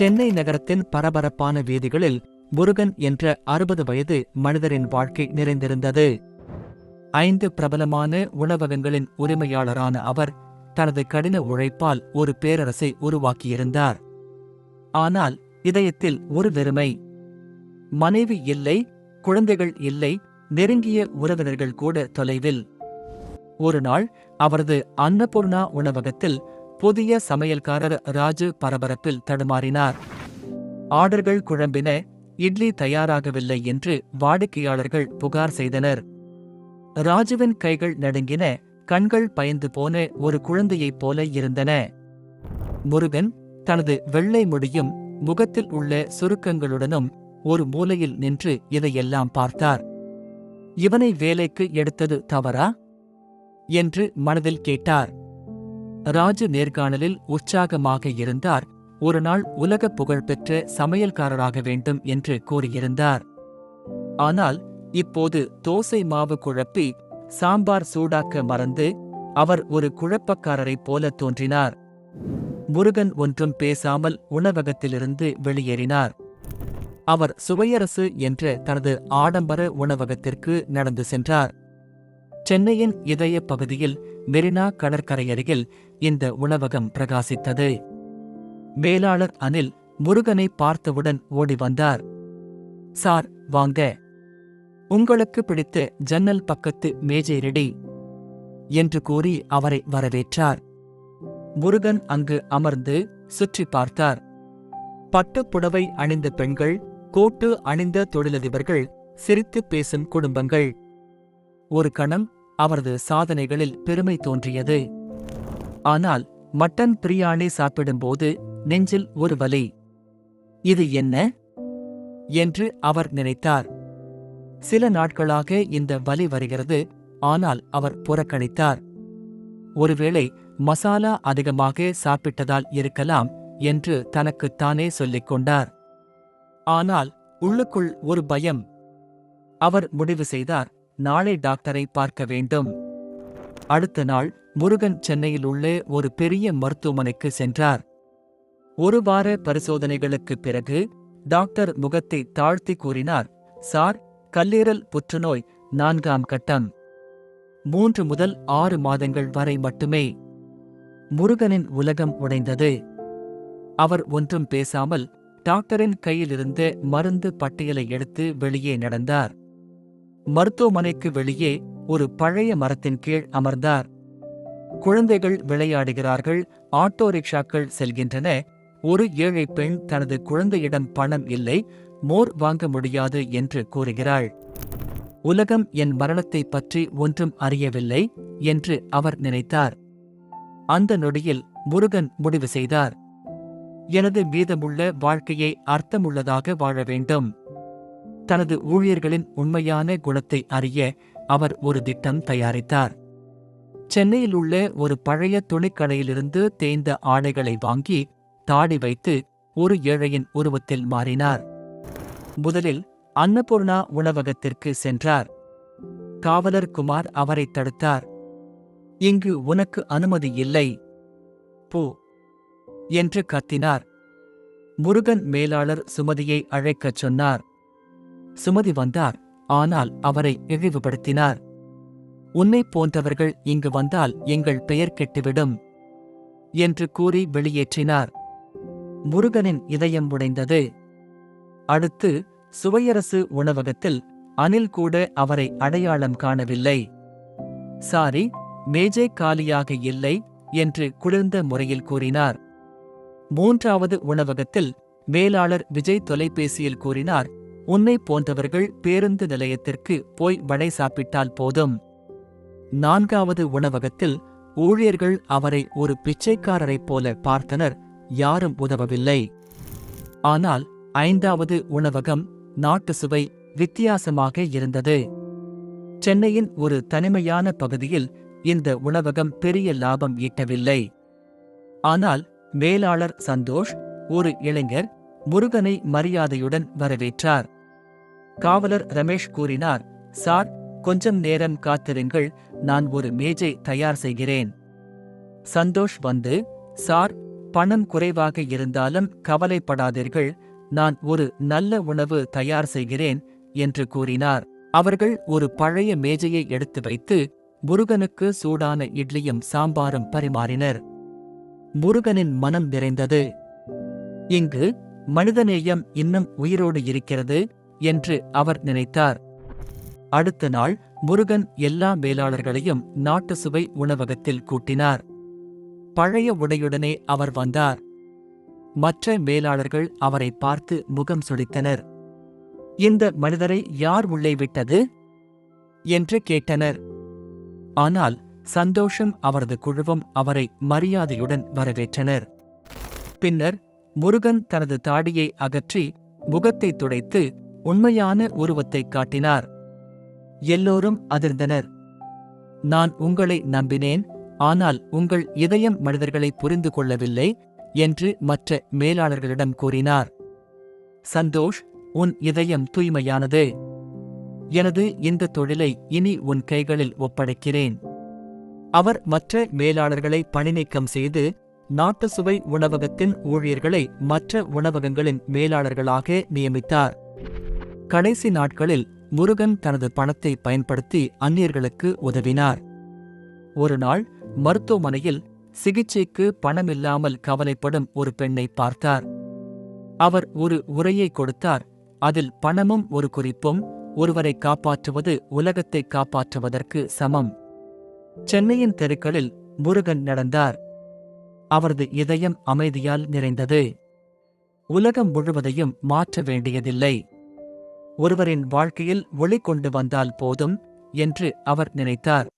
சென்னை நகரத்தின் பரபரப்பான வீதிகளில் முருகன் என்ற அறுபது வயது மனிதரின் வாழ்க்கை நிறைந்திருந்தது. ஐந்து பிரபலமான உணவகங்களின் உரிமையாளரான அவர் தனது கடின உழைப்பால் ஒரு பேரரசை உருவாக்கியிருந்தார். ஆனால் இதயத்தில் ஒரு வெறுமை. மனைவி இல்லை குழந்தைகள் இல்லை நெருங்கிய உறவினர்கள் கூட தொலைவில். ஒரு நாள் அவரது அன்னபூர்ணா உணவகத்தில் புதிய சமையல்காரர் ராஜு பரபரப்பில் தடுமாறினார். ஆர்டர்கள் குழம்பின இட்லி தயாராகவில்லை என்று வாடிக்கையாளர்கள் புகார் செய்தனர். ராஜுவின் கைகள் நடுங்கின கண்கள் பயந்து போன ஒரு குழந்தையைப் போல இருந்தன. முருகன் தனது வெள்ளை முடியும் முகத்தில் உள்ள சுருக்கங்களுடனும் ஒரு மூலையில் நின்று இதையெல்லாம் பார்த்தார். இவனை வேலைக்கு எடுத்தது தவறா? என்று மனதில் கேட்டார். ராஜு நேர்காணலில் உற்சாகமாக இருந்தார். ஒரு நாள் உலக புகழ்பெற்ற சமையல்காரராக வேண்டும் என்று கூறியிருந்தார். ஆனால் இப்போது தோசை மாவு குழப்பி சாம்பார் சூடாக்க மறந்து அவர் ஒரு குழப்பக்காரரைப் போல தோன்றினார். முருகன் ஒன்றும் பேசாமல் உணவகத்திலிருந்து வெளியேறினார். அவர் சுவையரசு என்ற தனது ஆடம்பர உணவகத்திற்கு நடந்து சென்றார். சென்னையின் இதய பகுதியில் மெரினா கடற்கரையருகில் இந்த உணவகம் பிரகாசித்தது. மேலாளர் அனில் முருகனை பார்த்தவுடன் ஓடி வந்தார். சார் வாங்க. உங்களுக்கு பிடித்த ஜன்னல் பக்கத்து மேஜை ரெடி என்று கூறி அவரை வரவேற்றார். முருகன் அங்கு அமர்ந்து சுற்றி பார்த்தார். பட்டுப் புடவை அணிந்த பெண்கள் கோட்டு அணிந்த தொழிலதிபர்கள் சிரித்துப் பேசும் குடும்பங்கள். ஒரு கணம் அவரது சாதனைகளில் பெருமை தோன்றியது. ஆனால் மட்டன் பிரியாணி சாப்பிடும்போது நெஞ்சில் ஒரு வலி. இது என்ன? என்று அவர் நினைத்தார். சில நாட்களாக இந்த வலி வருகிறது ஆனால் அவர் புறக்கணித்தார். ஒருவேளை மசாலா அதிகமாக சாப்பிட்டதால் இருக்கலாம் என்று தனக்குத்தானே சொல்லிக் கொண்டார். ஆனால் உள்ளுக்குள் ஒரு பயம். அவர் முடிவு செய்தார் நாளை டாக்டரை பார்க்க வேண்டும். அடுத்த நாள் முருகன் சென்னையில் உள்ள ஒரு பெரிய மருத்துவமனைக்கு சென்றார். ஒரு வார பரிசோதனைகளுக்குப் பிறகு டாக்டர் முகத்தை தாழ்த்தி கூறினார் சார் கல்லீரல் புற்றுநோய் நான்காம் கட்டம். மூன்று முதல் ஆறு மாதங்கள் வரை மட்டுமே. முருகனின் உலகம் உடைந்தது. அவர் ஒன்றும் பேசாமல் டாக்டரின் கையிலிருந்த மருந்து பட்டியலை எடுத்து வெளியே நடந்தார். மருத்துவமனைக்கு வெளியே ஒரு பழைய மரத்தின் கீழ் அமர்ந்தார். குழந்தைகள் விளையாடுகிறார்கள் ஆட்டோ ரிக்ஷாக்கள் செல்கின்றன. ஒரு ஏழை பெண் தனது குழந்தையிடம் பணம் இல்லை மோர் வாங்க முடியாது என்று கூறுகிறாள். உலகம் என் மரணத்தைப் பற்றி ஒன்றும் அறியவில்லை என்று அவர் நினைத்தார். அந்த நொடியில் முருகன் முடிவு செய்தார். எனது மீதமுள்ள வாழ்க்கையை அர்த்தமுள்ளதாக வாழ வேண்டும். தனது ஊழியர்களின் உண்மையான குணத்தை அறிய அவர் ஒரு திட்டம் தயாரித்தார். சென்னையில் உள்ள ஒரு பழைய துணிக்கடையிலிருந்து தேய்ந்த ஆடைகளை வாங்கி தாடி வைத்து ஒரு ஏழையின் உருவத்தில் மாறினார். முதலில் அன்னபூர்ணா உணவகத்திற்கு சென்றார். காவலர் குமார் அவரை தடுத்தார். இங்கு உனக்கு அனுமதி இல்லை. போ என்று கத்தினார். முருகன் மேலாளர் சுமதியை அழைக்கச் சொன்னார். சுமதி வந்தார். ஆனால் அவரை இழிவுபடுத்தினார். உன்னைப் போன்றவர்கள் இங்கு வந்தால் எங்கள் பெயர் கெட்டுவிடும் என்று கூறி வெளியேற்றினார். முருகனின் இதயம் உடைந்தது. அடுத்து சுவையரசு உணவகத்தில் அனில் கூட அவரை அடையாளம் காணவில்லை. சாரி மேஜை காலியாக இல்லை என்று குளிர்ந்த முறையில் கூறினார். மூன்றாவது உணவகத்தில் மேலாளர் விஜய் தொலைபேசியில் கூறினார் உன்னை போன்றவர்கள் பேருந்து நிலையத்திற்கு போய் வடை சாப்பிட்டால் போதும். நான்காவது உணவகத்தில் ஊழியர்கள் அவரை ஒரு பிச்சைக்காரரைப் போல பார்த்தனர் யாரும் உதவவில்லை. ஆனால் ஐந்தாவது உணவகம் நாட்டு சுவை வித்தியாசமாக இருந்தது. சென்னையின் ஒரு தனிமையான பகுதியில் இந்த உணவகம் பெரிய லாபம் ஈட்டவில்லை. ஆனால் மேலாளர் சந்தோஷ் ஒரு இளைஞர் முருகனை மரியாதையுடன் வரவேற்றார். காவலர் ரமேஷ் கூறினார் சார் கொஞ்சம் நேரம் காத்திருங்கள் நான் ஒரு மேஜை தயார் செய்கிறேன். சந்தோஷ் வந்து சார் பணம் குறைவாக இருந்தாலும் கவலைப்படாதீர்கள் நான் ஒரு நல்ல உணவு தயார் செய்கிறேன் என்று கூறினார். அவர்கள் ஒரு பழைய மேஜையை எடுத்து வைத்து முருகனுக்கு சூடான இட்லியும் சாம்பாரும் பரிமாறினர். முருகனின் மனம் நிறைந்தது. இங்கு மனிதநேயம் இன்னும் உயிரோடு இருக்கிறது என்று அவர் நினைத்தார். அடுத்த நாள் முருகன் எல்லா மேலாளர்களையும் நாட்டு சுவை உணவகத்தில் கூட்டினார். பழைய உடையுடனே அவர் வந்தார். மற்ற மேலாளர்கள் அவரை பார்த்து முகம் சுளித்தனர். இந்த மனிதரை யார் உள்ளே விட்டது? என்று கேட்டனர். ஆனால் சந்தோஷம் அவரது குழுவும் அவரை மரியாதையுடன் வரவேற்றனர். பின்னர் முருகன் தனது தாடியை அகற்றி முகத்தை துடைத்து உண்மையான உருவத்தைக் காட்டினார். எல்லோரும் அதிர்ந்தனர். நான் உங்களை நம்பினேன் ஆனால் உங்கள் இதயம் மனிதர்களை புரிந்து கொள்ளவில்லை என்று மற்ற மேலாளர்களிடம் கூறினார். சந்தோஷ் உன் இதயம் தூய்மையானது. எனது இந்த தொழிலை இனி உன் கைகளில் ஒப்படைக்கிறேன். அவர் மற்ற மேலாளர்களை பணிநீக்கம் செய்து நாட்டு சுவை உணவகத்தின் ஊழியர்களை மற்ற உணவகங்களின் மேலாளர்களாக நியமித்தார். கடைசி நாட்களில் முருகன் தனது பணத்தை பயன்படுத்தி அந்நியர்களுக்கு உதவினார். ஒரு நாள் மருத்துவமனையில் சிகிச்சைக்கு பணமில்லாமல் கவலைப்படும் ஒரு பெண்ணை பார்த்தார். அவர் ஒரு உரையை கொடுத்தார். அதில் பணமும் ஒரு குறிப்பும் ஒருவரை காப்பாற்றுவது உலகத்தை காப்பாற்றுவதற்கு சமம். சென்னையின் தெருக்களில் முருகன் நடந்தார். அவரது இதயம் அமைதியால் நிறைந்தது. உலகம் முழுவதையும் மாற்ற வேண்டியதில்லை. ஒருவரின் வாழ்க்கையில் ஒளி கொண்டு வந்தால் போதும் என்று அவர் நினைத்தார்.